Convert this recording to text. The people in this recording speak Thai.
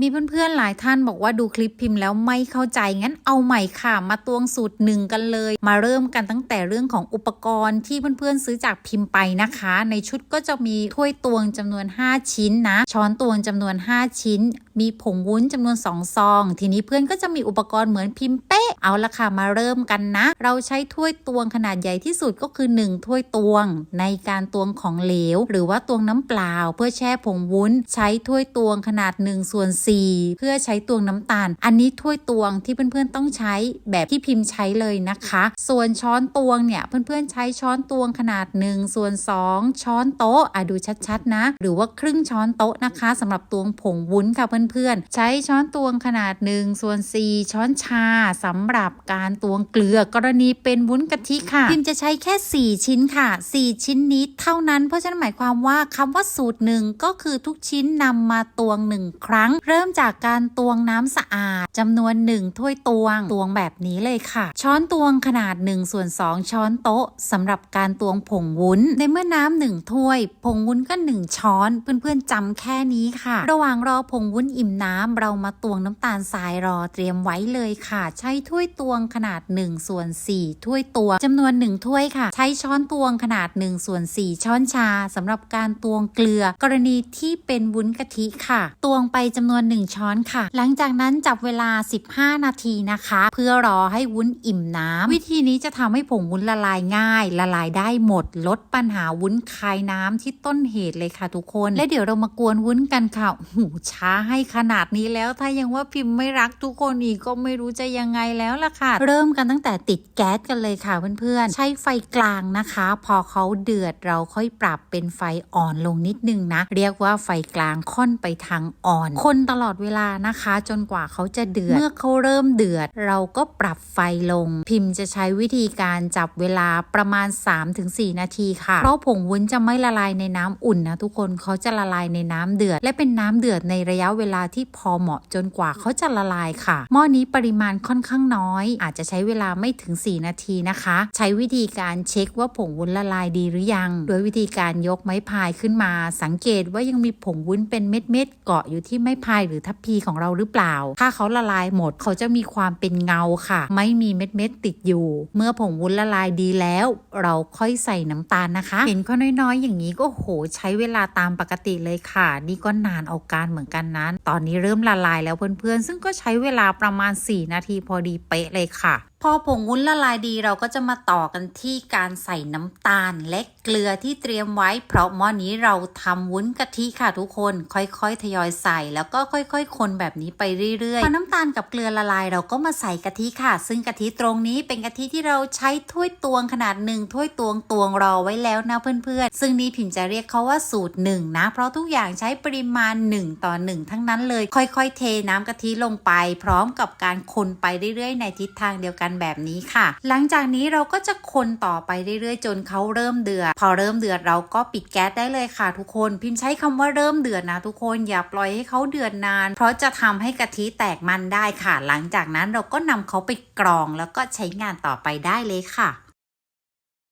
มีเพื่อนๆหลายท่านบอกว่าดูคลิปพิมพ์แล้วไม่เข้าใจงั้นเอาใหม่ค่ะมาตวงสูตรหนึ่งกันเลย มาเริ่มกันตั้งแต่เรื่องของอุปกรณ์ที่เพื่อนๆซื้อจากพิมพ์ไปนะคะ ในชุดก็จะมีถ้วยตวงจำนวน 5 ชิ้นนะ ช้อนตวงจำนวน 5 ชิ้น มีผงวุ้นจำนวน 2 ซอง ทีนี้เพื่อนก็จะมีอุปกรณ์เหมือนพิมพ์เป๊ะเอาละค่ะมาเริ่มกันนะ เราใช้ถ้วยตวงขนาดใหญ่ที่สุดก็คือ 1 ถ้วยตวง ในการตวงของเหลว หรือว่าตวงน้ำเปล่า เพื่อแช่ผงวุ้น ใช้ถ้วยตวงขนาด1ส่วน4เพื่อใช้ตวงน้ำตาล อันนี้ถ้วยตวงที่เพื่อนๆต้องใช้แบบที่พิมพ์ใช้เลยนะคะ ส่วนช้อนตวงเนี่ยเพื่อนๆใช้ช้อนตวงขนาด1ส่วน2 ช้อนโต๊ะอะดูชัดๆนะ หรือว่าครึ่งช้อนโต๊ะนะคะสำหรับตวงผงวุ้นค่ะเพื่อนๆ ใช้ช้อนตวงขนาด1ส่วน4ช้อนชาสำหรับการตวงเกลือกรณีเป็นวุ้นกะทิค่ะพิมจะใช้แค่ 4 ชิ้นค่ะ 4 ชิ้นนี้เท่านั้นเพราะฉะนั้นหมายความว่าคำว่าสูตรหนึ่งก็คือทุกชิ้นนำมาตวงหนึ่งครั้งเริ่มจากการตวงน้ำสะอาดจำนวน 1 ถ้วยตวง ตวงแบบนี้เลยค่ะ ช้อนตวงขนาด1ส่วน2ช้อนโต๊ะสำหรับการตวงผงวุ้น ในเมื่อน้ำหนึ่งถ้วย ผงวุ้นก็ 1 ช้อน เพื่อนๆจำแค่นี้ค่ะ ระหว่างรอผงวุ้นอิ่มน้ำเรามาตวงน้ำตาลทรายรอเตรียมไว้เลยค่ะ ใช้ถ้วยตวงขนาด1ส่วน4ถ้วยตวงจำนวน 1 ถ้วยค่ะ ใช้ช้อนตวงขนาด1ส่วน4ช้อนชาสำหรับการตวงเกลือ กรณีที่เป็นวุ้นกะทิค่ะ ตวงไปจำนวน1 ช้อนค่ะ หลังจากนั้นจับเวลา 15 นาทีนะคะ เพื่อรอให้วุ้นอิ่มน้ำวิธีนี้จะทำให้ผงวุ้นละลายง่าย ละลายได้หมด ลดปัญหาวุ้นคายน้ำที่ต้นเหตุเลยค่ะทุกคน และเดี๋ยวเรามากวนวุ้นกันค่ะหูช้าให้ขนาดนี้แล้ว ถ้ายังว่าพิมพ์ไม่รักทุกคนอีกก็ไม่รู้จะยังไงแล้วล่ะค่ะ เริ่มกันตั้งแต่ติดแก๊สกันเลยค่ะเพื่อนๆ ใช้ไฟกลางนะคะ พอเขาเดือดเราค่อยปรับเป็นไฟอ่อนลงนิดนึงนะ เรียกว่าไฟกลางค่อนไปทางอ่อน คนตลอดเวลานะคะ จนกว่าเขาจะเดือด เมื่อเขาเริ่มเดือด เราก็ปรับไฟลง พิมพ์จะใช้วิธีการจับเวลาประมาณ 3-4 นาทีค่ะ เพราะผงวุ้นจะไม่ละลายในน้ำอุ่นนะทุกคนเขาจะละลายในน้ำเดือด และเป็นน้ำเดือดในระยะเวลาที่พอเหมาะจนกว่าเขาจะละลายค่ะ หม้อนี้ปริมาณค่อนข้างน้อย อาจจะใช้เวลาไม่ถึง 4 นาทีนะคะ ใช้วิธีการเช็คว่าผงวุ้นละลายดีหรือยัง โดยวิธีการยกไม้พายขึ้นมา สังเกตว่ายังมีผงวุ้นเป็นเม็ดๆเกาะอยู่ที่ไม้พายหรือทับพีของเราหรือเปล่า ถ้าเขาละลายหมดเขาจะมีความเป็นเงาค่ะ ไม่มีเม็ดๆติดอยู่ เมื่อผงวุ้นละลายดีแล้ว เราค่อยใส่น้ำตาลนะคะ เห็นเขาน้อยๆ อย่างนี้ก็โหใช้เวลาตามปกติเลยค่ะ นี่ก็นานเอาการเหมือนกันนั้น ตอนนี้เริ่มละลายแล้วเพื่อนๆ ซึ่งก็ใช้เวลาประมาณ 4 นาทีพอดีเป๊ะเลยค่ะ พอผงวุ้นละลายดีเราก็จะมาต่อกันที่การใส่น้ำตาลและเกลือที่เตรียมไว้ เพราะหม้อนี้เราทำวุ้นกะทิค่ะทุกคน ค่อยๆ ทยอยใส่แล้วก็ค่อยๆ คนแบบนี้ไปเรื่อยๆพอน้ำตาลกับเกลือละลายเราก็มาใส่กะทิค่ะ ซึ่งกะทิตรงนี้เป็นกะทิที่เราใช้ถ้วยตวงขนาดหนึ่งถ้วยตวงตวงรอไว้แล้วนะเพื่อนๆ ซึ่งนี่พิมจะเรียกเขาว่าสูตรหนึ่งนะ เพราะทุกอย่างใช้ปริมาณ 1 ต่อ 1 ทั้งนั้นเลย ค่อยๆ เทน้ำกะทิลงไป พร้อมกับการคนไปเรื่อยๆ ในทิศทางเดียวกันแบบนี้ค่ะ หลังจากนี้เราก็จะคนต่อไปเรื่อยๆ จนเขาเริ่มเดือด พอเริ่มเดือดเราก็ปิดแก๊สได้เลยค่ะ ทุกคน พิมพ์ใช้คำว่าเริ่มเดือดนะทุกคนอย่าปล่อยให้เขาเดือดนาน เพราะจะทำให้กะทิแตกมันได้ค่ะ หลังจากนั้นเราก็นำเขาไปกรองแล้วก็ใช้งานต่อไปได้เลยค่ะ